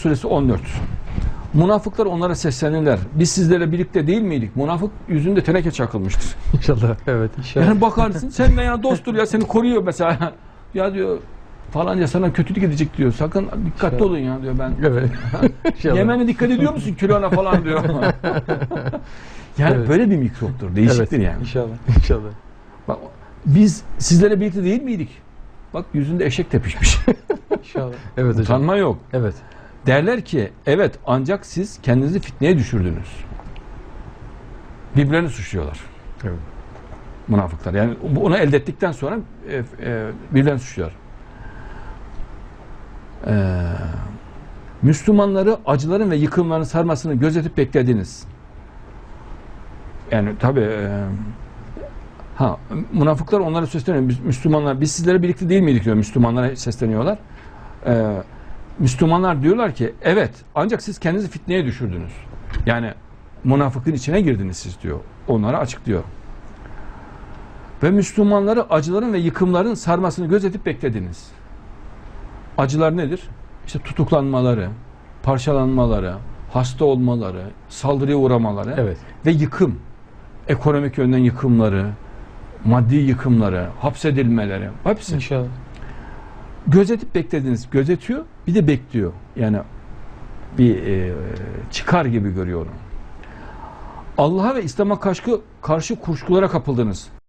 suresi 14. Münafıklar onlara seslenirler. Biz sizlerle birlikte değil miydik? Münafık yüzünde teneke çakılmıştır. İnşallah. Evet inşallah. Yani bakarsın seninle ya dosttur ya seni koruyor mesela. Ya diyor falanca sana kötülük edecek diyor. Sakın dikkatli İnşallah. olun ya diyor ben. Evet. İnşallah. Yemen'e dikkat ediyor musun kilona falan diyor. yani Evet. böyle bir mikroptur. Değişiktir evet. yani. İnşallah. İnşallah. Bak, biz sizlerle birlikte değil miydik? Bak yüzünde eşek tepişmiş. İnşallah. Evet hocam. Utanma yok. Evet. Derler ki evet ancak siz kendinizi fitneye düşürdünüz. Birbirlerini suçluyorlar. Evet. Münafıklar. Yani onu elde ettikten sonra e, e, birbirlerini suçluyor. Ee, Müslümanları acıların ve yıkımların sarmasını gözetip beklediniz. Yani tabi ha münafıklar onlara sesleniyor. Müslümanlar biz sizlere birlikte değil miydik diyor. Müslümanlara sesleniyorlar. Ee, Müslümanlar diyorlar ki evet ancak siz kendinizi fitneye düşürdünüz. Yani münafıkın içine girdiniz siz diyor. Onlara açıklıyor. Ve Müslümanları acıların ve yıkımların sarmasını gözetip beklediniz. Acılar nedir? İşte tutuklanmaları, parçalanmaları, hasta olmaları, saldırıya uğramaları Evet. ve yıkım. Ekonomik yönden yıkımları, maddi yıkımları, hapsedilmeleri, hepsi İnşallah. Gözetip beklediniz. Gözetiyor, bir de bekliyor. Yani bir e, çıkar gibi görüyor onu. Allah'a ve İslam'a karşı, karşı kuşkulara kapıldınız.